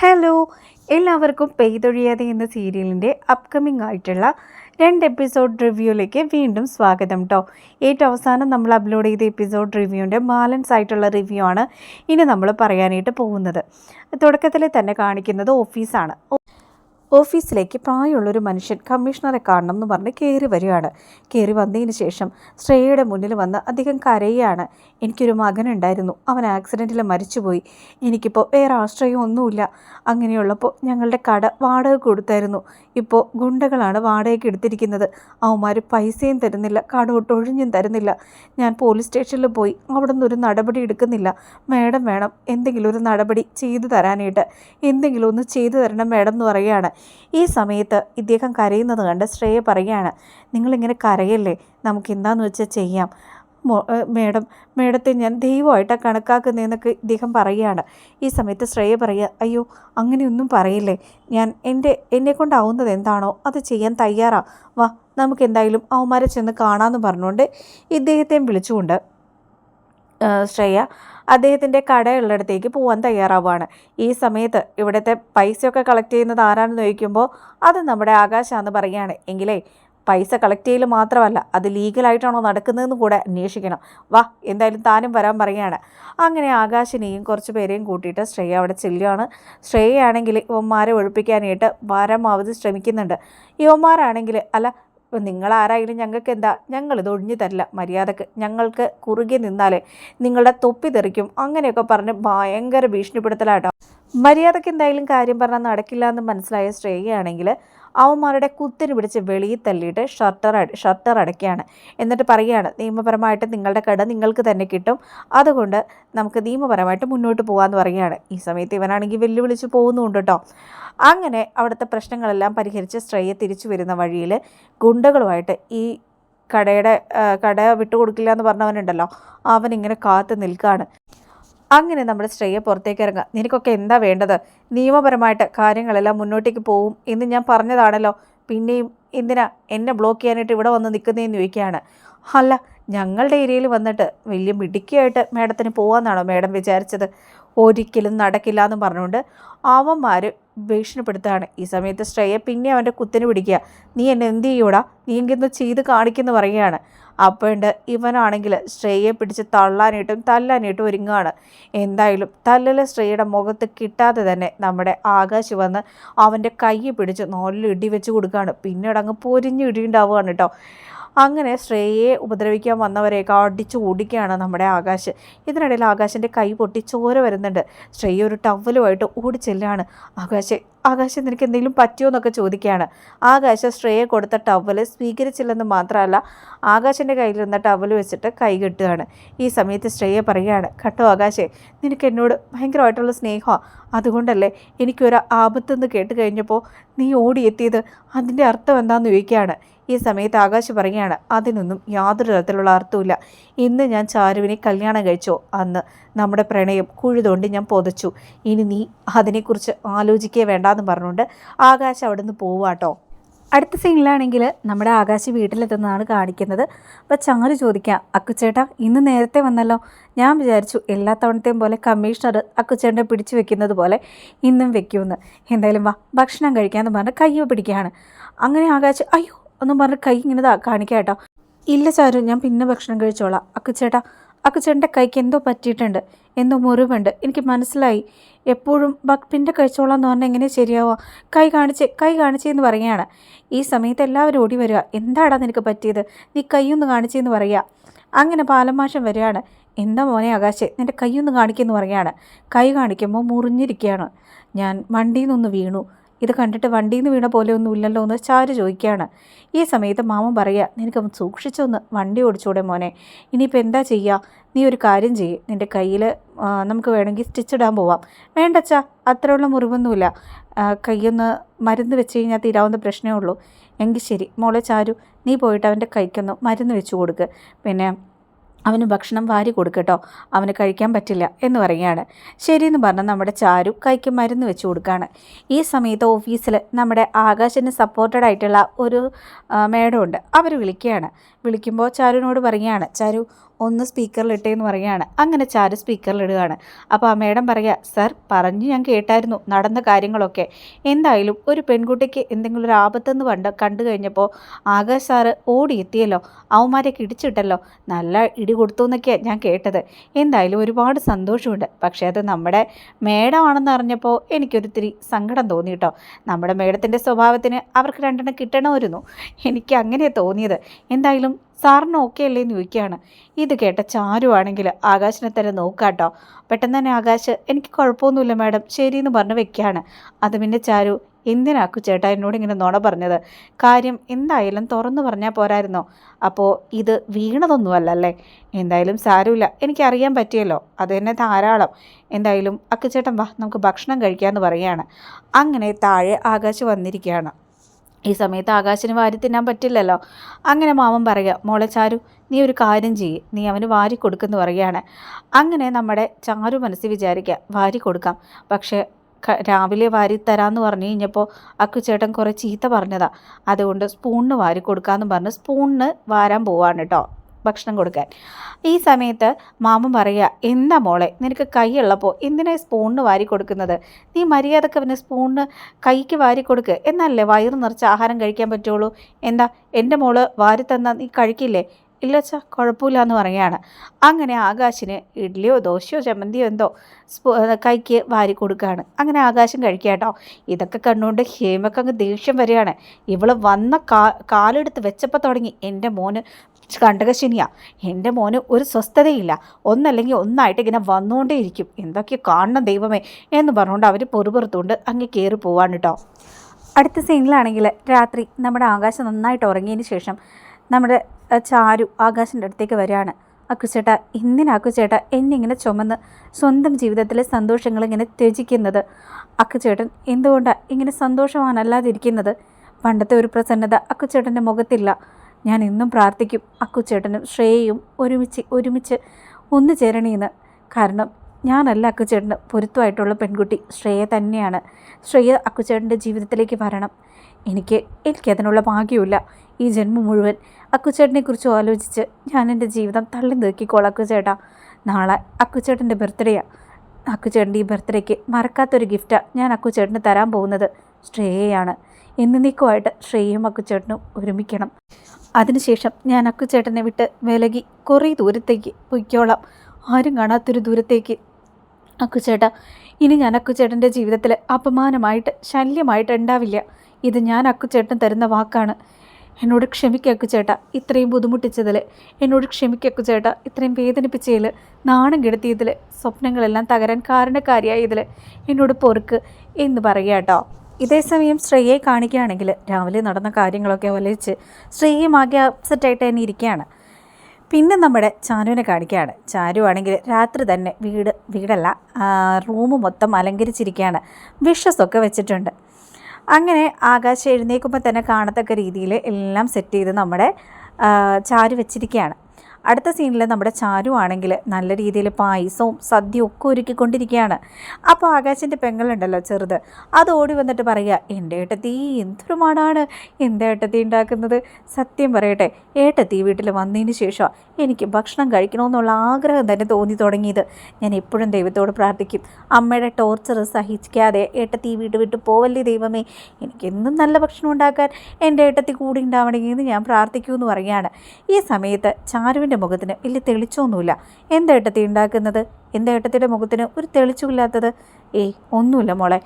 Hello. എല്ലാവർക്കും പെയ്തൊഴിയാതെ എന്ന സീരിയലിന്റെ അപ്കമിംഗ് ആയിട്ടുള്ള രണ്ട് എപ്പിസോഡ് റിവ്യൂയിലേക്ക് വീണ്ടും സ്വാഗതം കേട്ടോ ഏറ്റവും അവസാനം നമ്മൾ അപ്ലോഡ് ചെയ്ത എപ്പിസോഡ് റിവ്യൂവിന്റെ ബാലൻസ് ആയിട്ടുള്ള റിവ്യൂ ആണ് ഇനി നമ്മൾ പറയാനായിട്ട് പോകുന്നത്. തുടക്കത്തിൽ തന്നെ കാണിക്കുന്നത് ഓഫീസാണ് ഓഫീസിലേക്ക് പ്രായമുള്ളൊരു മനുഷ്യൻ കമ്മീഷണറെ കാണണം എന്ന് പറഞ്ഞ് കയറി വരികയാണ്. കയറി വന്നതിന് ശേഷം ശ്രേയയുടെ മുന്നിൽ വന്ന് അധികം കരയുകയാണ് എനിക്കൊരു മകനുണ്ടായിരുന്നു. അവൻ ആക്സിഡന്റിൽ മരിച്ചുപോയി. എനിക്കിപ്പോൾ വേറെ ആശ്രയം ഒന്നുമില്ല. അങ്ങനെയുള്ളപ്പോൾ ഞങ്ങളുടെ കട വാടക കൊടുത്തായിരുന്നു. ഇപ്പോൾ ഗുണ്ടകളാണ് വാടകയ്ക്ക് എടുത്തിരിക്കുന്നത്. അവന്മാർ പൈസയും തരുന്നില്ല. കട ഒട്ടൊഴിഞ്ഞും തരുന്നില്ല. ഞാൻ പോലീസ് സ്റ്റേഷനിൽ പോയി. അവിടെ നിന്ന് ഒരു നടപടി എടുക്കുന്നില്ല. മേഡം വേണം. എന്തെങ്കിലും ഒരു നടപടി ചെയ്തു തരാനായിട്ട്. എന്തെങ്കിലും ഒന്ന് ചെയ്തു തരണം മേഡം എന്ന് പറയുകയാണ്. ഈ സമയത്ത് ഇദ്ദേഹം കരയുന്നത് കണ്ട് ശ്രേയ പറയുകയാണ് നിങ്ങളിങ്ങനെ കരയല്ലേ? നമുക്ക് എന്താണെന്ന് വെച്ചാൽ ചെയ്യാം. മേഡം മേഡത്തെ ഞാൻ ദൈവമായിട്ടാണ് കണക്കാക്കുന്നതെന്നൊക്കെ ഇദ്ദേഹം പറയുകയാണ്. ഈ സമയത്ത് ശ്രേയ പറയുക അയ്യോ അങ്ങനെയൊന്നും പറയില്ലേ? ഞാൻ എന്റെ എന്നെ കൊണ്ടാവുന്നത് എന്താണോ അത് ചെയ്യാൻ തയ്യാറാ. വാ നമുക്ക് എന്തായാലും അവന്മാരെ ചെന്ന് കാണാമെന്ന് പറഞ്ഞുകൊണ്ട് ഇദ്ദേഹത്തെയും വിളിച്ചുകൊണ്ട് ശ്രേയ അദ്ദേഹത്തിന്റെ കടയുള്ളിടത്തേക്ക് പോകാൻ തയ്യാറാവുകയാണ്. ഈ സമയത്ത് ഇവിടുത്തെ പൈസയൊക്കെ കളക്ട് ചെയ്യുന്നത് ആരാണെന്ന് ചോദിക്കുമ്പോൾ അത് നമ്മുടെ ആകാശാന്ന് പറയുകയാണ്. എങ്കിലേ പൈസ കളക്ട് ചെയ്യൽ മാത്രമല്ല അത് ലീഗലായിട്ടാണോ നടക്കുന്നതെന്ന് കൂടെ അന്വേഷിക്കണം. വാ എന്തായാലും താനും വരാൻ പറയുകയാണ്. അങ്ങനെ ആകാശിനെയും കുറച്ച് പേരെയും കൂട്ടിയിട്ട് ശ്രേയ അവിടെ ചെല്ലുകയാണ് ശ്രേയയാണെങ്കിൽ ഇവന്മാരെ ഒഴിപ്പിക്കാനായിട്ട് പരമാവധി ശ്രമിക്കുന്നുണ്ട്. ഇവന്മാരാണെങ്കിൽ അല്ല ഇപ്പം നിങ്ങളാരായാലും ഞങ്ങൾക്ക് എന്താ? ഞങ്ങളിത് ഒഴിഞ്ഞു തരില്ല മര്യാദയ്ക്ക്. ഞങ്ങൾക്ക് കുറുകെ നിന്നാലേ നിങ്ങളുടെ തൊപ്പി തെറിക്കും. അങ്ങനെയൊക്കെ പറഞ്ഞ് ഭയങ്കര ഭീഷണിപ്പെടുത്തലാട്ടോ. മര്യാദയ്ക്ക് എന്തായാലും കാര്യം പറഞ്ഞാൽ നടക്കില്ല എന്ന് മനസ്സിലായ ശ്രേയയാണെങ്കിൽ അവന്മാരുടെ കുത്തിന് പിടിച്ച് വെളിയിൽ തള്ളിയിട്ട് ഷർട്ടർ ഷർട്ടർ അടയ്ക്കുകയാണ്. എന്നിട്ട് പറയുകയാണ് നിയമപരമായിട്ട് നിങ്ങളുടെ കട നിങ്ങൾക്ക് തന്നെ കിട്ടും. അതുകൊണ്ട് നമുക്ക് നിയമപരമായിട്ട് മുന്നോട്ട് പോകാമെന്ന് പറയുകയാണ്. ഈ സമയത്ത് ഇവനാണെങ്കിൽ വെല്ലുവിളിച്ച് പോകുന്നുണ്ട് കേട്ടോ അങ്ങനെ അവിടുത്തെ പ്രശ്നങ്ങളെല്ലാം പരിഹരിച്ച് ശ്രേയ തിരിച്ചു വരുന്ന വഴിയിൽ ഗുണ്ടകളുമായിട്ട് ഈ കടയുടെ കട വിട്ടുകൊടുക്കില്ല എന്ന് പറഞ്ഞവനുണ്ടല്ലോ അവൻ ഇങ്ങനെ കാത്തു നിൽക്കുകയാണ് അങ്ങനെ നമ്മുടെ ശ്രേയ പുറത്തേക്ക് ഇറങ്ങുക. നിനക്കൊക്കെ എന്താ വേണ്ടത്? നിയമപരമായിട്ട് കാര്യങ്ങളെല്ലാം മുന്നോട്ടേക്ക് പോവും എന്ന് ഞാൻ പറഞ്ഞതാണല്ലോ. പിന്നെയും എന്തിനാ എന്നെ ബ്ലോക്ക് ചെയ്യാനായിട്ട് ഇവിടെ വന്ന് നിൽക്കുന്നതെന്ന് ചോദിക്കുകയാണ്. അല്ല ഞങ്ങളുടെ ഏരിയയിൽ വന്നിട്ട് വലിയ മിടുക്കിയായിട്ട് മേഡത്തിന് പോകാമെന്നാണോ മേഡം വിചാരിച്ചത്? ഒരിക്കലും നടക്കില്ല എന്ന് പറഞ്ഞുകൊണ്ട് അവന്മാർ ഭീഷണിപ്പെടുത്തുകയാണ്. ഈ സമയത്ത് ശ്രേയ പിന്നെ അവന്റെ കുത്തിന് പിടിക്കുക. നീ എന്നെ എന്ത് ചെയ്യൂടാ നീ എങ്കിന്ന് ചെയ്ത് കാണിക്കുന്നു പറയുകയാണ്. അപ്പോണ്ട് ഇവനാണെങ്കിൽ ശ്രേയെ പിടിച്ച് തള്ളാനായിട്ടും തല്ലാനായിട്ടും ഒരുങ്ങുകയാണ് എന്തായാലും തല്ലല് ശ്രേയയുടെ മുഖത്ത് കിട്ടാതെ തന്നെ നമ്മുടെ ആകാശ് വന്ന് അവന്റെ കൈ പിടിച്ച് നല്ല ഇടി വെച്ച് കൊടുക്കുകയാണ് പിന്നീട് അങ്ങ് പൊരിഞ്ഞ് ഇടിയുണ്ടാവുകയാണ് കേട്ടോ. അങ്ങനെ ശ്രേയയെ ഉപദ്രവിക്കാൻ വന്നവരെയൊക്കെ അടിച്ചു ഓടിക്കുകയാണ് നമ്മുടെ ആകാശ്. ഇതിനിടയിൽ ആകാശിന്റെ കൈ പൊട്ടി ചോര വരുന്നുണ്ട്. ശ്രേയ ഒരു ടവലുമായിട്ട് ഓടി ചെല്ലുകയാണ് ആകാശ് ആകാശ് നിനക്ക് എന്തെങ്കിലും പറ്റുമോ എന്നൊക്കെ ചോദിക്കുകയാണ്. ആകാശ് ശ്രേയ കൊടുത്ത ടവൽ സ്വീകരിച്ചില്ലെന്ന് മാത്രമല്ല ആകാശിന്റെ കയ്യിലിരുന്ന ടവൽ വെച്ചിട്ട് കൈ കെട്ടുകയാണ്. ഈ സമയത്ത് ശ്രേയ പറയുകയാണ് കേട്ടോ ആകാശേ നിനക്ക് എന്നോട് ഭയങ്കരമായിട്ടുള്ള സ്നേഹമാണ് അതുകൊണ്ടല്ലേ എനിക്കൊരു ആപത്തെന്ന് കേട്ട് കഴിഞ്ഞപ്പോൾ നീ ഓടിയെത്തിയത്? അതിന്റെ അർത്ഥം എന്താണെന്ന് ചോദിക്കുകയാണ്. ഈ സമയത്ത് ആകാശ് പറയുകയാണ് അതിനൊന്നും യാതൊരു തരത്തിലുള്ള അർത്ഥമില്ല ഇന്ന് ഞാൻ ചാരുവിനെ കല്യാണം കഴിച്ചോ? അന്ന് നമ്മുടെ പ്രണയം കുഴുതുകൊണ്ട് ഞാൻ പൊതച്ചു. ഇനി നീ അതിനെക്കുറിച്ച് ആലോചിക്കേ വേണ്ടാന്ന് പറഞ്ഞുകൊണ്ട് ആകാശ് അവിടെ നിന്ന് പോവാട്ടോ അടുത്ത സീനിലാണെങ്കിൽ നമ്മുടെ ആകാശ് വീട്ടിലെത്തുന്നതാണ് കാണിക്കുന്നത്. അപ്പോൾ ചാരു ചോദിക്കാം അക്കുച്ചേട്ടാ ഇന്ന് നേരത്തെ വന്നല്ലോ. ഞാൻ വിചാരിച്ചു എല്ലാ തവണത്തെയും പോലെ കമ്മീഷണർ അക്കുച്ചേട്ടനെ പിടിച്ചു വെക്കുന്നത് പോലെ ഇന്നും വെക്കുമെന്ന്. എന്തായാലും വാ ഭക്ഷണം കഴിക്കാമെന്ന് പറഞ്ഞ് കയ്യോ പിടിക്കുകയാണ്. അങ്ങനെ ആകാശ് അയ്യോ ഒന്നും പറഞ്ഞ് കൈ ഇങ്ങനെ കാണിക്കാം കേട്ടോ. ഇല്ല ചാരു ഞാൻ പിന്നെ ഭക്ഷണം കഴിച്ചോളാം. അക്കുച്ചേട്ടാ അക്കുച്ചേട്ടന്റെ കൈക്ക് എന്തോ പറ്റിയിട്ടുണ്ട്. എന്തോ മുറിവുണ്ട്. എനിക്ക് മനസ്സിലായി. എപ്പോഴും ബക് പിന്നെ കഴിച്ചോളാം എന്ന് പറഞ്ഞാൽ എങ്ങനെ ശരിയാവുക? കൈ കാണിച്ച് കൈ കാണിച്ചെന്ന് പറയുകയാണ്. ഈ സമയത്ത് എല്ലാവരും ഓടി വരിക. എന്താടാ നിനക്ക് പറ്റിയത്? നീ കൈയൊന്ന് കാണിച്ചെന്ന് പറയുക. അങ്ങനെ പാലമാഷം വരികയാണ്. എന്താ മോനെ ആകാശെ നിന്റെ കൈയൊന്ന് കാണിക്കുമെന്ന് പറയുകയാണ്. കൈ കാണിക്കുമ്പോൾ മുറിഞ്ഞിരിക്കുകയാണ്. ഞാൻ വണ്ടിയിൽ നിന്നൊന്ന് വീണു. ഇത് കണ്ടിട്ട് വണ്ടിയിൽ നിന്ന് വീണ പോലെ ഒന്നും ഇല്ലല്ലോ എന്ന് ചാരു ചോദിക്കുകയാണ്. ഈ സമയത്ത് മാമൻ പറയുക നിനക്ക് സൂക്ഷിച്ചൊന്ന് വണ്ടി ഓടിച്ചൂടെ മോനെ. ഇനിയിപ്പോൾ എന്താ ചെയ്യുക നീ ഒരു കാര്യം ചെയ്യ്. നിന്റെ കയ്യിൽ നമുക്ക് വേണമെങ്കിൽ സ്റ്റിച്ചിടാൻ പോവാം. വേണ്ടച്ചാ. അത്രയുള്ള മുറിവൊന്നുമില്ല. കൈയൊന്ന് മരുന്ന് വെച്ച് കഴിഞ്ഞാൽ തീരാവുന്ന പ്രശ്നമേ ഉള്ളൂ. എങ്കിൽ ശരി. മോളെ ചാരു നീ പോയിട്ട് അവന്റെ കൈക്കൊന്ന് മരുന്ന് വെച്ച് കൊടുക്ക്. പിന്നെ അവന് ഭക്ഷണം വാരി കൊടുക്കട്ടോ. അവന് കഴിക്കാൻ പറ്റില്ല എന്ന് പറയുകയാണ്. ശരിയെന്ന് പറഞ്ഞ് നമ്മുടെ ചാരു കൈക്ക് മരുന്ന് വെച്ച് കൊടുക്കുകയാണ്. ഈ സമയത്ത് ഓഫീസിൽ നമ്മുടെ ആകാശിന് സപ്പോർട്ടഡ് ആയിട്ടുള്ള ഒരു മേഡം ഉണ്ട്. അവർ വിളിക്കുകയാണ്. വിളിക്കുമ്പോൾ ചാരുവിനോട് പറയുകയാണ് ചാരു ഒന്ന് സ്പീക്കറിലിട്ടേന്ന് പറയുകയാണ്. അങ്ങനെ ചാരു സ്പീക്കറിലിടുകയാണ് അപ്പോൾ ആ മേഡം പറയുക സർ പറഞ്ഞു ഞാൻ കേട്ടായിരുന്നു നടന്ന കാര്യങ്ങളൊക്കെ. എന്തായാലും ഒരു പെൺകുട്ടിക്ക് എന്തെങ്കിലും ഒരു ആപത്തെന്ന് പണ്ട് കണ്ടു കഴിഞ്ഞപ്പോൾ ആകാശ് സാറ് ഓടിയെത്തിയല്ലോ. അവന്മാരെ കിടിച്ചിട്ടല്ലോ. നല്ല ഇടി കൊടുത്തു എന്നൊക്കെയാണ് ഞാൻ കേട്ടത്. എന്തായാലും ഒരുപാട് സന്തോഷമുണ്ട്. പക്ഷേ അത് നമ്മുടെ മേഡമാണെന്ന് അറിഞ്ഞപ്പോൾ എനിക്കൊരിത്തിരി സങ്കടം തോന്നി കേട്ടോ നമ്മുടെ മേഡത്തിന്റെ സ്വഭാവത്തിന് അവർക്ക് രണ്ടെണ്ണം കിട്ടണമായിരുന്നു. എനിക്ക് അങ്ങനെ തോന്നിയത്. എന്തായാലും സാറിന് ഓക്കെ അല്ലേ എന്ന് ചോദിക്കുകയാണ്. ഇത് കേട്ട ചാരു ആണെങ്കിൽ ആകാശിനെ തന്നെ നോക്കാട്ടോ. പെട്ടെന്ന് തന്നെ ആകാശ് എനിക്ക് കുഴപ്പമൊന്നുമില്ല മാഡം ശരിയെന്ന് പറഞ്ഞ് വെക്കുകയാണ്. അത് പിന്നെ ചാരു എന്തിനാക്കു ചേട്ടാ എന്നോട് ഇങ്ങനെ നുണ പറഞ്ഞത്? കാര്യം എന്തായാലും തുറന്നു പറഞ്ഞാൽ പോരായിരുന്നോ? അപ്പോൾ ഇത് വീണതൊന്നുമല്ല അല്ലേ? എന്തായാലും സാരമില്ല എനിക്കറിയാൻ പറ്റിയല്ലോ അത് തന്നെ ധാരാളം. എന്തായാലും അക്കുചേട്ടൻ വാ നമുക്ക് ഭക്ഷണം കഴിക്കാമെന്ന് പറയുകയാണ്. അങ്ങനെ താഴെ ആകാശ് വന്നിരിക്കുകയാണ്. ഈ സമയത്ത് ആകാശിന് വാരി തിന്നാൻ പറ്റില്ലല്ലോ. അങ്ങനെ മാമൻ പറയുക മോളെ ചാരു നീ ഒരു കാര്യം ചെയ്യ്. നീ അവന് വാരി കൊടുക്കുന്നു പറയുകയാണ്. അങ്ങനെ നമ്മുടെ ചാരു മനസ്സിൽ വിചാരിക്കുക വാരി കൊടുക്കാം. പക്ഷേ രാവിലെ വാരി തരാമെന്ന് പറഞ്ഞു കഴിഞ്ഞപ്പോൾ അക്കുചേട്ടൻ കുറേ ചീത്ത പറഞ്ഞതാ. അതുകൊണ്ട് സ്പൂണിന് വാരി കൊടുക്കാമെന്ന് പറഞ്ഞ് സ്പൂണിന് വാരാൻ പോവാണ് കേട്ടോ. ഭക്ഷണം കൊടുക്കാൻ. ഈ സമയത്ത് മാമൻ പറയുക എന്താ മോളെ നിനക്ക് കൈയുള്ളപ്പോൾ എന്തിനാ സ്പൂണിന് വാരി കൊടുക്കുന്നത്? നീ മര്യാദയ്ക്ക് അവന് സ്പൂണിന് കൈക്ക് വാരി കൊടുക്ക്. എന്നല്ലേ വയറ് നിറച്ച് ആഹാരം കഴിക്കാൻ പറ്റുള്ളൂ? എന്താ എന്റെ മോൾ വാരി തന്നാൽ നീ കഴിക്കില്ലേ? ഇല്ല അച്ഛാ കുഴപ്പമില്ല എന്ന് പറയുകയാണ്. അങ്ങനെ ആകാശിന് ഇഡ്ഡലിയോ ദോശയോ ചമ്മന്തിയോ എന്തോ കൈക്ക് വാരി കൊടുക്കുകയാണ്. അങ്ങനെ ആകാശം കഴിക്കാട്ടോ ഇതൊക്കെ കണ്ടുകൊണ്ട് ഹേമക്ക് അങ്ങ് ദേഷ്യം വരികയാണ്. ഇവൾ വന്ന കാ കാലെടുത്ത് വെച്ചപ്പോൾ തുടങ്ങി. എന്റെ മോന് കണ്ടകശനിയാ. എന്റെ മോന് ഒരു സ്വസ്ഥതയില്ല. ഒന്നല്ലെങ്കിൽ ഒന്നായിട്ട് ഇങ്ങനെ വന്നുകൊണ്ടേയിരിക്കും. എന്തൊക്കെ കാണണം ദൈവമേ എന്ന് പറഞ്ഞുകൊണ്ട് അവർ പൊറുപുറത്തുകൊണ്ട് അങ്ങ് കയറി പോവാണ് കേട്ടോ. അടുത്ത സീനിലാണെങ്കിൽ രാത്രി നമ്മുടെ ആകാശം നന്നായിട്ട് ഉറങ്ങിയതിന് ശേഷം നമ്മുടെ ചാരു ആകാശിന്റെ അടുത്തേക്ക് വരികയാണ്. അക്കുച്ചേട്ട എന്തിനാ അക്കുച്ചേട്ട എന്നിങ്ങനെ ചുമന്ന് സ്വന്തം ജീവിതത്തിലെ സന്തോഷങ്ങൾ ഇങ്ങനെ ത്യജിക്കുന്നത്? അക്കുച്ചേട്ടൻ എന്തുകൊണ്ടാണ് ഇങ്ങനെ സന്തോഷവാനല്ലാതിരിക്കുന്നത്? പണ്ടത്തെ ഒരു പ്രസന്നത അക്കുച്ചേട്ടന്റെ മുഖത്തില്ല. ഞാൻ ഇന്നും പ്രാർത്ഥിക്കും അക്കുച്ചേട്ടനും ശ്രേയയും ഒരുമിച്ച് ഒരുമിച്ച് ഒന്നു ചേരണീന്ന്. കാരണം ഞാനല്ല അക്കുച്ചേട്ടന് പൊരുത്തമായിട്ടുള്ള പെൺകുട്ടി. ശ്രേയ തന്നെയാണ്. ശ്രേയ അക്കുച്ചേട്ടന്റെ ജീവിതത്തിലേക്ക് വരണം. എനിക്ക് എനിക്കതിനുള്ള ഭാഗ്യമില്ല ഈ ജന്മം മുഴുവൻ അക്കുച്ചേട്ടനെക്കുറിച്ച് ആലോചിച്ച് ഞാൻ എന്റെ ജീവിതം തള്ളി നീക്കിക്കോളാം അക്കുച്ചേട്ടാ നാളെ അക്കുച്ചേട്ടന്റെ ബർത്ത്ഡേയാണ് അക്കുച്ചേട്ടന്റെ ഈ ബർത്ത്ഡേക്ക് മറക്കാത്തൊരു ഗിഫ്റ്റാണ് ഞാൻ അക്കുചേട്ടന് തരാൻ പോകുന്നത്. ശ്രേയയാണ്. എന്നേക്കുമായിട്ട് ശ്രേയയും അക്കുച്ചേട്ടനും ഒരുമിക്കണം. അതിനുശേഷം ഞാൻ അക്കുചേട്ടനെ വിട്ട് വിലകി കുറേ ദൂരത്തേക്ക് പൊയ്ക്കോളാം. ആരും കാണാത്തൊരു ദൂരത്തേക്ക്. അക്കുചേട്ടാ ഇനി ഞാൻ അക്കുച്ചേട്ടന്റെ ജീവിതത്തിൽ അപമാനമായിട്ട് ശല്യമായിട്ട് ഉണ്ടാവില്ല. ഇത് ഞാൻ അക്കുച്ചേട്ടൻ തരുന്ന വാക്കാണ്. എന്നോട് ക്ഷമിക്കക്കു ചേട്ടാ ഇത്രയും ബുദ്ധിമുട്ടിച്ചതിൽ എന്നോട് ക്ഷമിക്കക്കു ചേട്ടാ ഇത്രയും വേദനിപ്പിച്ചതിൽ നാണം കെടുത്തിയതിൽ സ്വപ്നങ്ങളെല്ലാം തകരാൻ കാരണക്കാരിയായതിൽ എന്നോട് പൊറുക്ക് എന്ന് പറയുക കേട്ടോ. ഇതേസമയം ശ്രേയെ കാണിക്കുകയാണെങ്കിൽ രാവിലെ നടന്ന കാര്യങ്ങളൊക്കെ ശ്രേയും ആകെ അപ്സെറ്റായിട്ട് തന്നെ ഇരിക്കുകയാണ്. പിന്നെ നമ്മുടെ ചാനുവിനെ കാണിക്കുകയാണ്. ചാരു ആണെങ്കിൽ രാത്രി തന്നെ വീട് വീടല്ല റൂം മൊത്തം അലങ്കരിച്ചിരിക്കുകയാണ്. വിഷസൊക്കെ വെച്ചിട്ടുണ്ട്. അങ്ങനെ ആകാശം എഴുന്നേൽക്കുമ്പോൾ തന്നെ കാണത്തക്ക രീതിയിൽ എല്ലാം സെറ്റ് ചെയ്ത് നമ്മുടെ ചാരി വെച്ചിരിക്കുകയാണ് അടുത്ത സീനിൽ നമ്മുടെ ചാരു ആണെങ്കിൽ നല്ല രീതിയിൽ പായസവും സദ്യയും ഒക്കെ ഒരുക്കിക്കൊണ്ടിരിക്കുകയാണ്. അപ്പോൾ ആകാശിന്റെ പെങ്ങളുണ്ടല്ലോ ചെറുത്. അത് ഓടി വന്നിട്ട് പറയുക എന്റെ ഏട്ടത്തി എന്തൊരു മാടാണ്. എന്താ ഏട്ടത്തി ഉണ്ടാക്കുന്നത്? സത്യം പറയട്ടെ ഏട്ടത്തി വീട്ടിൽ വന്നതിന് ശേഷം എനിക്ക് ഭക്ഷണം കഴിക്കണമെന്നുള്ള ആഗ്രഹം തന്നെ തോന്നി തുടങ്ങിയത്. ഞാൻ എപ്പോഴും ദൈവത്തോട് പ്രാർത്ഥിക്കും അമ്മയുടെ ടോർച്ചർ സഹിക്കാതെ ഏട്ടത്തി വീട്ട് വിട്ട് പോവല്ലേ ദൈവമേ. എനിക്കെന്നും നല്ല ഭക്ഷണം ഉണ്ടാക്കാൻ എന്റെ ഏട്ടത്തി കൂടി ഉണ്ടാവണമെന്ന് ഞാൻ പ്രാർത്ഥിക്കുമെന്ന് പറയുകയാണ്. ഈ സമയത്ത് ചാരുവിന്റെ മുഖത്തിന് വലിയ തെളിച്ചൊന്നുമില്ല. എന്താ ഏട്ടത്തി ഉണ്ടാക്കുന്നത്? എന്താ ഏട്ടത്തിയുടെ മുഖത്തിന് ഒരു തെളിച്ചുമില്ലാത്തത്? ഏയ് ഒന്നുമില്ല മോളെ.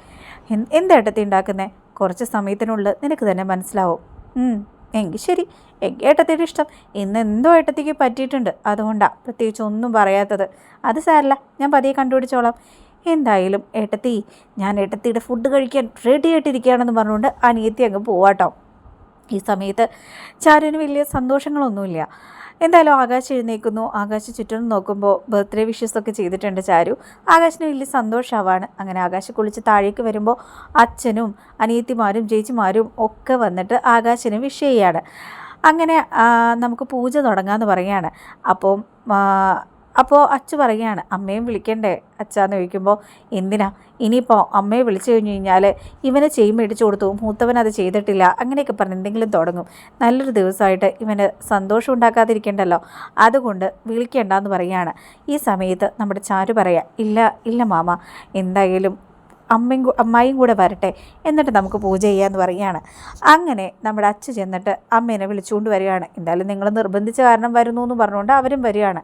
എന്താ ഏട്ടത്തി ഉണ്ടാക്കുന്നത് കുറച്ച് സമയത്തിനുള്ളിൽ നിനക്ക് തന്നെ മനസ്സിലാവും. എങ്കിൽ ശരി. ഏട്ടത്തിയുടെ ഇഷ്ടം. ഇന്ന് എന്തോ ഏട്ടത്തിക്ക് പറ്റിയിട്ടുണ്ട്. അതുകൊണ്ടാണ് പ്രത്യേകിച്ച് ഒന്നും പറയാത്തത്. അത് സാരല്ല ഞാൻ പതിയെ കണ്ടുപിടിച്ചോളാം. എന്തായാലും ഏട്ടത്തി ഞാൻ ഏട്ടത്തിയുടെ ഫുഡ് കഴിക്കാൻ റെഡി ആയിട്ടിരിക്കുകയാണെന്ന് പറഞ്ഞുകൊണ്ട് അനിയത്തി അങ്ങ് പോവാട്ടോ. ഈ സമയത്ത് ചാരുവിന് വലിയ സന്തോഷങ്ങളൊന്നുമില്ല. എന്തായാലും ആകാശ് എഴുന്നേക്കുന്നു ആകാശ് ചുറ്റും നോക്കുമ്പോൾ ബർത്ത്ഡേ വിഷസ് ഒക്കെ ചെയ്തിട്ടുണ്ട് ചാരു. ആകാശിന് വലിയ സന്തോഷമാവാണ് അങ്ങനെ ആകാശ് കുളിച്ച് താഴേക്ക് വരുമ്പോൾ അച്ഛനും അനിയത്തിമാരും ചേച്ചിമാരും ഒക്കെ വന്നിട്ട് ആകാശിന് വിഷ് ചെയ്യാണ്. അങ്ങനെ നമുക്ക് പൂജ തുടങ്ങാമെന്ന് പറയുകയാണ്. അപ്പം അപ്പോൾ അച്ഛ പറയുകയാണ് അമ്മയും വിളിക്കണ്ടേ? അച്ഛാന്ന് ചോദിക്കുമ്പോൾ എന്തിനാ? ഇനിയിപ്പോൾ അമ്മയെ വിളിച്ചു കഴിഞ്ഞു കഴിഞ്ഞാൽ ഇവനെ ചെയ്യും മേടിച്ചു കൊടുത്തു മൂത്തവൻ അത് ചെയ്തിട്ടില്ല. അങ്ങനെയൊക്കെ പറഞ്ഞ് എന്തെങ്കിലും തുടങ്ങും. നല്ലൊരു ദിവസമായിട്ട് ഇവന് സന്തോഷം ഉണ്ടാക്കാതിരിക്കണ്ടല്ലോ. അതുകൊണ്ട് വിളിക്കേണ്ടെന്ന് പറയുകയാണ്. ഈ സമയത്ത് നമ്മുടെ ചാരു പറയാം ഇല്ല ഇല്ല മാമ എന്തായാലും അമ്മയും അമ്മായിയും കൂടെ വരട്ടെ എന്നിട്ട് നമുക്ക് പൂജ ചെയ്യാമെന്ന് പറയുകയാണ്. അങ്ങനെ നമ്മുടെ അച്ഛ ചെന്നിട്ട് അമ്മേനെ വിളിച്ചുകൊണ്ട് വരികയാണ്. എന്തായാലും നിങ്ങൾ നിർബന്ധിച്ച കാരണം വരുന്നു എന്ന് പറഞ്ഞുകൊണ്ട് അവരും വരികയാണ്.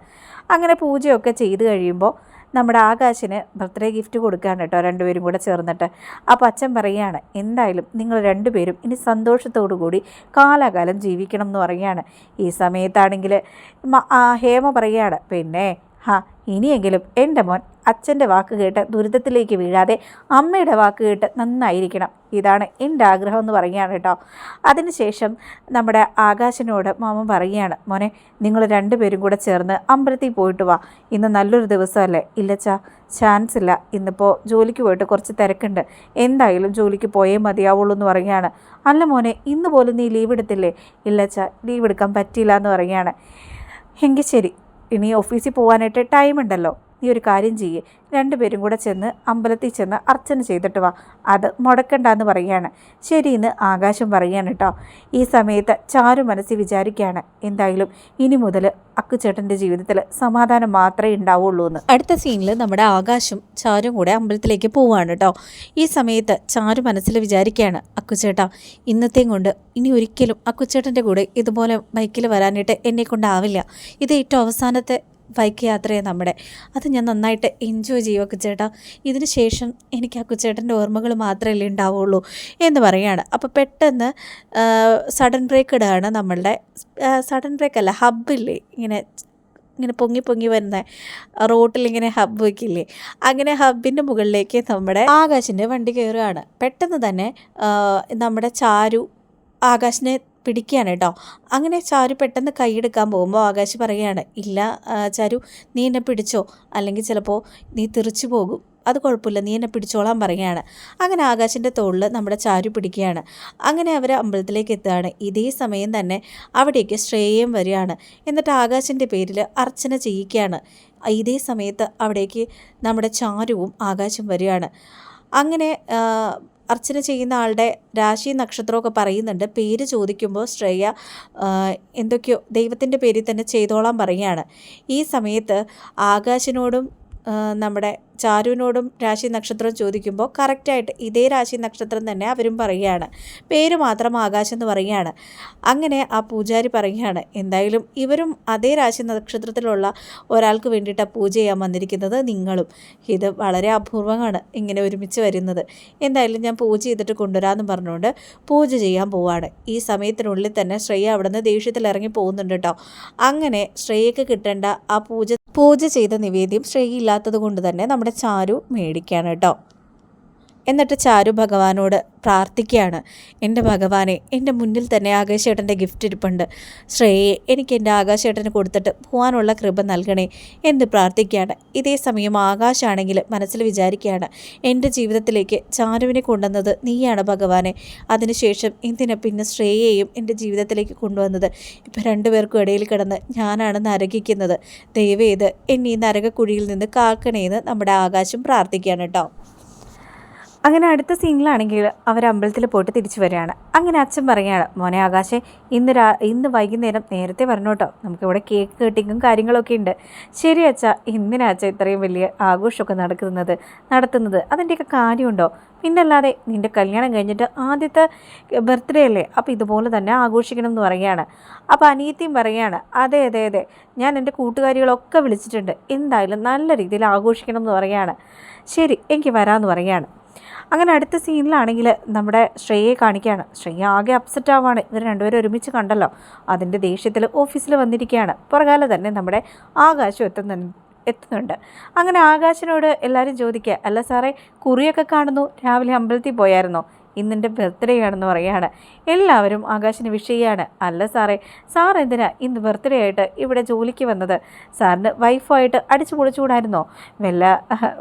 അങ്ങനെ പൂജയൊക്കെ ചെയ്ത് കഴിയുമ്പോൾ നമ്മുടെ ആകാശിന് ബർത്ത്ഡേ ഗിഫ്റ്റ് കൊടുക്കുകയാണ് കേട്ടോ രണ്ടുപേരും കൂടെ ചേർന്നിട്ട്. അപ്പോൾ അച്ഛൻ പറയുകയാണ് എന്തായാലും നിങ്ങൾ രണ്ടുപേരും ഇനി സന്തോഷത്തോടു കൂടി കാലാകാലം ജീവിക്കണം എന്ന് പറയുകയാണ്. ഈ സമയത്താണെങ്കിൽ ഹേമ പറയുകയാണ് പിന്നെ ഹാ ഇനിയെങ്കിലും എന്റെ മോൻ അച്ഛന്റെ വാക്ക് കേട്ട് ദുരിതത്തിലേക്ക് വീഴാതെ അമ്മയുടെ വാക്ക് കേട്ട് നന്നായിരിക്കണം. ഇതാണ് എന്റെ ആഗ്രഹം എന്ന് പറയുകയാണ് കേട്ടോ. അതിനുശേഷം നമ്മുടെ ആകാശനോട് മാമൻ പറയുകയാണ് മോനെ നിങ്ങൾ രണ്ടുപേരും കൂടെ ചേർന്ന് അമ്പലത്തിൽ പോയിട്ട് വാ. ഇന്ന് നല്ലൊരു ദിവസമല്ലേ? ഇല്ലച്ചാ ചാൻസ് ഇല്ല ഇന്നിപ്പോൾ ജോലിക്ക് പോയിട്ട് കുറച്ച് തിരക്കുണ്ട്. എന്തായാലും ജോലിക്ക് പോയേ മതിയാവുള്ളൂ എന്ന് പറയുകയാണ്. അല്ല മോനെ ഇന്ന് പോലും നീ ലീവ് എടുത്തില്ലേ? ഇല്ലച്ചാ ലീവ് എടുക്കാൻ പറ്റിയില്ല എന്ന് പറയുകയാണ്. എങ്കിൽ ശരി ഇനി ഓഫീസിൽ പോകാനായിട്ട് ടൈം ഉണ്ടല്ലോ. നീ ഒരു കാര്യം ചെയ്യേ. രണ്ടുപേരും കൂടെ ചെന്ന് അമ്പലത്തിൽ ചെന്ന് അർച്ചന ചെയ്തിട്ട് വാ. അത് മുടക്കണ്ട മുടക്കണ്ടെന്ന് പറയുകയാണ് ശരിയെന്ന് ആകാശം പറയുകയാണ് കേട്ടോ ഈ സമയത്ത് ചാരു മനസ്സിൽ വിചാരിക്കുകയാണ്. എന്തായാലും ഇനി മുതൽ അക്കുചേട്ടന്റെ ജീവിതത്തിൽ സമാധാനം മാത്രമേ ഉണ്ടാവുള്ളൂ എന്ന്. അടുത്ത സീനിൽ നമ്മുടെ ആകാശം ചാരും കൂടെ അമ്പലത്തിലേക്ക് പോവുകയാണ് കേട്ടോ ഈ സമയത്ത് ചാരു മനസ്സിൽ വിചാരിക്കുകയാണ് അക്കുചേട്ടാ ഇന്നത്തെയും കൊണ്ട് ഇനി ഒരിക്കലും അക്കുച്ചേട്ടന്റെ കൂടെ ഇതുപോലെ ബൈക്കിൽ വരാനായിട്ട് എന്നെ കൊണ്ടാവില്ല. ഇത് ഏറ്റവും അവസാനത്തെ ബൈക്ക് യാത്രയാണ് നമ്മുടെ. അത് ഞാൻ നന്നായിട്ട് എൻജോയ് ചെയ്യും കുച്ചേട്ടാ. ഇതിന് ശേഷം എനിക്ക് ആ കുച്ചേട്ടന്റെ ഓർമ്മകൾ മാത്രമല്ലേ ഉണ്ടാവുള്ളൂ എന്ന് പറയുകയാണ് അപ്പോൾ പെട്ടെന്ന് സഡൻ ബ്രേക്ക് ഇടുകയാണ് നമ്മളുടെ സഡൻ ബ്രേക്ക് അല്ല ഹബ്ബില്ലേ ഇങ്ങനെ ഇങ്ങനെ പൊങ്ങി പൊങ്ങി വരുന്ന റോട്ടിൽ ഇങ്ങനെ വയ്ക്കില്ലേ അങ്ങനെ ഹബ്ബിന്റെ മുകളിലേക്ക് നമ്മുടെ ആകാശിന്റെ വണ്ടി കയറുകയാണ്. പെട്ടെന്ന് തന്നെ നമ്മുടെ ചാരു ആകാശിനെ പിടിക്കുകയാണ് കേട്ടോ. അങ്ങനെ ചാരു പെട്ടെന്ന് കൈയെടുക്കാൻ പോകുമ്പോൾ ആകാശ് പറയുകയാണ് ഇല്ല ചാരു നീ എന്നെ പിടിച്ചോ? അല്ലെങ്കിൽ ചിലപ്പോൾ നീ തെറിച്ചു പോകും. അത് കുഴപ്പമില്ല നീ എന്നെ പിടിച്ചോളാൻ പറയുകയാണ്. അങ്ങനെ ആകാശിന്റെ തോളിൽ നമ്മുടെ ചാരു പിടിക്കുകയാണ്. അങ്ങനെ അവർ അമ്പലത്തിലേക്ക് എത്തുകയാണ്. ഇതേ സമയം തന്നെ അവിടേക്ക് ശ്രേയം വരികയാണ്. എന്നിട്ട് ആകാശിന്റെ പേരിൽ അർച്ചന ചെയ്യിക്കുകയാണ് ഇതേ സമയത്ത് അവിടേക്ക് നമ്മുടെ ചാരുവും ആകാശം വരികയാണ്. അങ്ങനെ അർച്ചന ചെയ്യുന്ന ആളുടെ രാശി നക്ഷത്രമൊക്കെ പറയുന്നുണ്ട്. പേര് ചോദിക്കുമ്പോൾ ശ്രേയ എന്തൊക്കെയോ ദൈവത്തിന്റെ പേരിൽ തന്നെ ചെയ്തോളാൻ പറയുകയാണ്. ഈ സമയത്ത് ആകാശിനോടും നമ്മുടെ ചാരുവിനോടും രാശി നക്ഷത്രം ചോദിക്കുമ്പോൾ കറക്റ്റായിട്ട് ഇതേ രാശി നക്ഷത്രം തന്നെ അവരും പറയുകയാണ്. പേര് മാത്രം ആകാശം എന്ന് പറയുകയാണ്. അങ്ങനെ ആ പൂജാരി പറയുകയാണ് എന്തായാലും ഇവരും അതേ രാശി നക്ഷത്രത്തിലുള്ള ഒരാൾക്ക് വേണ്ടിയിട്ടാണ് പൂജ ചെയ്യാൻ വന്നിരിക്കുന്നത് നിങ്ങളും. ഇത് വളരെ അപൂർവമാണ് ഇങ്ങനെ ഒരുമിച്ച് വരുന്നത്. എന്തായാലും ഞാൻ പൂജ ചെയ്തിട്ട് കൊണ്ടുവരാമെന്ന് പറഞ്ഞുകൊണ്ട് പൂജ ചെയ്യാൻ പോവാണ്. ഈ സമയത്തിനുള്ളിൽ തന്നെ ശ്രേയ അവിടെ നിന്ന് ദേഷ്യത്തിൽ ഇറങ്ങി പോകുന്നുണ്ട് കേട്ടോ. അങ്ങനെ ശ്രേയക്ക് കിട്ടേണ്ട ആ പൂജ പൂജ ചെയ്ത നിവേദ്യം ശ്രേയില്ലാത്തത് കൊണ്ട് തന്നെ നമ്മുടെ ചാരു മേടിക്കുകയാണ് കേട്ടോ. എന്നിട്ട് ചാരു ഭഗവാനോട് പ്രാർത്ഥിക്കുകയാണ്. എന്റെ ഭഗവാനെ എന്റെ മുന്നിൽ തന്നെ ആകാശേട്ടന്റെ ഗിഫ്റ്റ് ഇരിപ്പുണ്ട്. ശ്രേയെ എനിക്ക് എന്റെ ആകാശേട്ടന് കൊടുത്തിട്ട് പോകാനുള്ള കൃപ നൽകണേ. എന്ന് പ്രാർത്ഥിക്കുകയാണ്? ഇതേ സമയം ആകാശാണെങ്കിൽ മനസ്സിൽ വിചാരിക്കുകയാണ്. എന്റെ ജീവിതത്തിലേക്ക് ചാരുവിനെ കൊണ്ടുവന്നത് നീയാണ് ഭഗവാനെ. അതിനുശേഷം എന്തിനാ പിന്നെ ശ്രേയെയും എന്റെ ജീവിതത്തിലേക്ക് കൊണ്ടുവന്നത്? ഇപ്പം രണ്ടുപേർക്കും ഇടയിൽ കിടന്ന് ഞാനാണ് നരകിക്കുന്നത്. ദയവേത് എന്നീ നരകക്കുഴിയിൽ നിന്ന് കാക്കണേന്ന് നമ്മുടെ ആകാശം പ്രാർത്ഥിക്കുകയാണ് കേട്ടോ. അങ്ങനെ അടുത്ത സീനിലാണെങ്കിൽ അവർ അമ്പലത്തിൽ പോയിട്ട് തിരിച്ചു വരികയാണ്. അങ്ങനെ അച്ഛൻ പറയുകയാണ് മോനെ ആകാശെ ഇന്ന് രാ ഇന്ന് വൈകുന്നേരം നേരത്തെ വരണം കേട്ടോ. നമുക്കിവിടെ കേക്ക് കട്ടിങ്ങും കാര്യങ്ങളൊക്കെ ഉണ്ട്. ശരി അച്ഛ എന്തിനാ അച്ഛ ഇത്രയും വലിയ ആഘോഷമൊക്കെ നടക്കുന്നത് നടത്തുന്നത്? അതിന്റെയൊക്കെ കാര്യമുണ്ടോ? പിന്നല്ലാതെ നിന്റെ കല്യാണം കഴിഞ്ഞിട്ട് ആദ്യത്തെ ബർത്ത്ഡേ അല്ലേ? അപ്പോൾ ഇതുപോലെ തന്നെ ആഘോഷിക്കണം എന്ന് പറയുകയാണ്. അപ്പോൾ അനിയത്തിയും പറയുകയാണ് അതെ അതെ അതെ ഞാൻ എന്റെ കൂട്ടുകാരികളൊക്കെ വിളിച്ചിട്ടുണ്ട്. എന്തായാലും നല്ല രീതിയിൽ ആഘോഷിക്കണം എന്ന് പറയുകയാണ്. ശരി എനിക്ക് വരാമെന്ന് പറയുകയാണ്. അങ്ങനെ അടുത്ത സീനിലാണെങ്കിൽ നമ്മുടെ ശ്രേയയെ കാണിക്കുകയാണ്. ശ്രേയ ആകെ അപ്സെറ്റ് ആവാണ്. ഇവർ രണ്ടുപേരും ഒരുമിച്ച് കണ്ടല്ലോ. അതിന്റെ ദേഷ്യത്തിൽ ഓഫീസിൽ വന്നിരിക്കുകയാണ്. പുറകാലെ തന്നെ നമ്മുടെ ആകാശം എത്തുന്നു എത്തുന്നുണ്ട്. അങ്ങനെ ആകാശിനോട് എല്ലാവരും ചോദിക്കുക അല്ല സാറേ കുറിയൊക്കെ കാണുന്നു. രാവിലെ അമ്പലത്തിൽ പോയായിരുന്നോ? ഇന്നെന്റെ ബർത്ത്ഡേ ആണെന്ന് പറയുകയാണ്. എല്ലാവരും ആകാശിന് വിഷയമാണ് അല്ല സാറേ സാർ എന്തിനാ ഇന്ന് ബർത്ത്ഡേ ആയിട്ട് ഇവിടെ ജോലിക്ക് വന്നത്? സാറിന് വൈഫായിട്ട് അടിച്ചു പൊളിച്ചുകൂടായിരുന്നോ വല്ല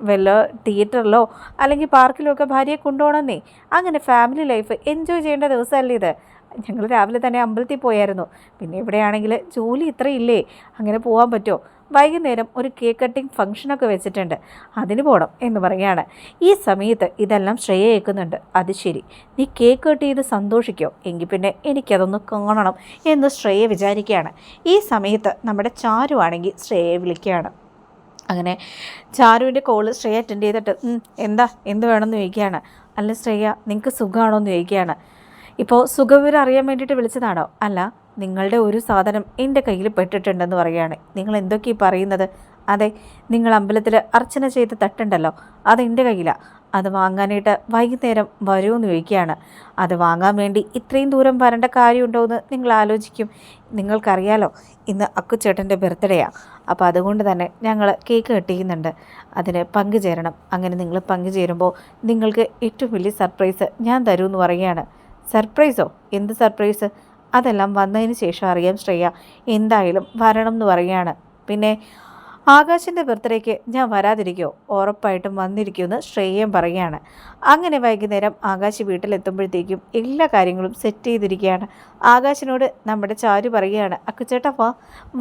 വല്ല തിയേറ്ററിലോ അല്ലെങ്കിൽ പാർക്കിലോ ഒക്കെ ഭാര്യയെ കൊണ്ടുപോകണമെന്നേ? അങ്ങനെ ഫാമിലി ലൈഫ് എൻജോയ് ചെയ്യേണ്ട ദിവസമല്ലേ ഇത്? ഞങ്ങൾ രാവിലെ തന്നെ അമ്പലത്തിൽ പോയായിരുന്നു. പിന്നെ ഇവിടെയാണെങ്കിൽ ജോലി ഇത്രയില്ലേ? അങ്ങനെ പോകാൻ പറ്റുമോ? വൈകുന്നേരം ഒരു കേക്ക് കട്ടിംഗ് ഫംഗ്ഷനൊക്കെ വെച്ചിട്ടുണ്ട്. അതിന് പോകണം എന്ന് പറയാണ് ഈ സമയത്ത് ഇതെല്ലാം ശ്രേയ കേൾക്കുന്നുണ്ട്. അത് ശരി. നീ കേക്ക് കട്ട് ചെയ്ത് സന്തോഷിക്കോ? എങ്കിൽ പിന്നെ എനിക്കതൊന്ന് കാണണം എന്ന് ശ്രേയ വിചാരിക്കുകയാണ്. ഈ സമയത്ത് നമ്മുടെ ചാരു ആണെങ്കിൽ ശ്രേയയെ വിളിക്കുകയാണ്. അങ്ങനെ ചാരുവിന്റെ കോൾ ശ്രേയ അറ്റൻഡ് ചെയ്തിട്ട് എന്താ? എന്ത് വേണമെന്ന് ചോദിക്കുകയാണ്. അല്ല ശ്രേയ നിങ്ങൾക്ക് സുഖമാണോ എന്ന് ചോദിക്കുകയാണ്. ഇപ്പോൾ സുഖവിവരം അറിയാൻ വേണ്ടിയിട്ട് വിളിച്ചതാണോ? അല്ല നിങ്ങളുടെ ഒരു സാധനം എന്റെ കയ്യിൽ പെട്ടിട്ടുണ്ടെന്ന് പറയുകയാണ്. നിങ്ങൾ എന്തൊക്കെ പറയുന്നത്? അതെ നിങ്ങൾ അമ്പലത്തിൽ അർച്ചന ചെയ്ത് തട്ടുണ്ടല്ലോ അത് എന്റെ കയ്യിലാണ് അത് വാങ്ങാനായിട്ട് വൈകുന്നേരം വരുമെന്ന് ചോദിക്കുകയാണ്. അത് വാങ്ങാൻ വേണ്ടി ഇത്രയും ദൂരം വരേണ്ട കാര്യമുണ്ടോ എന്ന് നിങ്ങൾ ആലോചിക്കും. നിങ്ങൾക്കറിയാലോ ഇന്ന് അക്കുച്ചേട്ടന്റെ ബർത്ത്ഡേയാണ് അപ്പോൾ അതുകൊണ്ട് തന്നെ ഞങ്ങൾ കേക്ക് കെട്ടിക്കുന്നുണ്ട്. അതിന് പങ്കുചേരണം അങ്ങനെ നിങ്ങൾ പങ്കുചേരുമ്പോൾ നിങ്ങൾക്ക് ഏറ്റവും വലിയ സർപ്രൈസ് ഞാൻ തരുമെന്ന് പറയുകയാണ്. സർപ്രൈസോ? എന്ത് സർപ്രൈസ്? അതെല്ലാം വന്നതിന് ശേഷം അറിയാം ശ്രേയ എന്തായാലും വരണം എന്ന് പറയുകയാണ്. പിന്നെ ആകാശിന്റെ ബർത്ത്ഡേക്ക് ഞാൻ വരാതിരിക്കോ? ഉറപ്പായിട്ടും വന്നിരിക്കുമെന്ന് ശ്രേയം പറയുകയാണ്. അങ്ങനെ വൈകുന്നേരം ആകാശ് വീട്ടിലെത്തുമ്പോഴത്തേക്കും എല്ലാ കാര്യങ്ങളും സെറ്റ് ചെയ്തിരിക്കുകയാണ്. ആകാശിനോട് നമ്മുടെ ചാരു പറയുകയാണ് അക്കുച്ചേട്ടാ വാ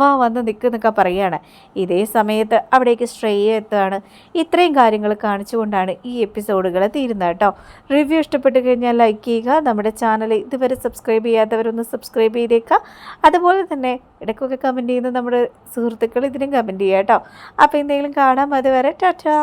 വാ വന്ന് നിൽക്കുന്നൊക്കെ പറയുകയാണ്. ഇതേ സമയത്ത് അവിടേക്ക് ശ്രേയ എത്തുകയാണ്. ഇത്രയും കാര്യങ്ങൾ കാണിച്ചുകൊണ്ടാണ് ഈ എപ്പിസോഡുകൾ തീരുന്നത് കേട്ടോ. റിവ്യൂ ഇഷ്ടപ്പെട്ട് കഴിഞ്ഞാൽ ലൈക്ക് ചെയ്യുക. നമ്മുടെ ചാനൽ ഇതുവരെ സബ്സ്ക്രൈബ് ചെയ്യാത്തവരൊന്ന് സബ്സ്ക്രൈബ് ചെയ്തേക്കുക. അതുപോലെ തന്നെ ഇടയ്ക്കൊക്കെ കമന്റ് ചെയ്യുന്ന നമ്മുടെ സുഹൃത്തുക്കൾ ഇതിനും കമന്റ് ചെയ്യുക കേട്ടോ. അപ്പോൾ എന്തെങ്കിലും കാണാം. അതുവരെ ടാറ്റാ.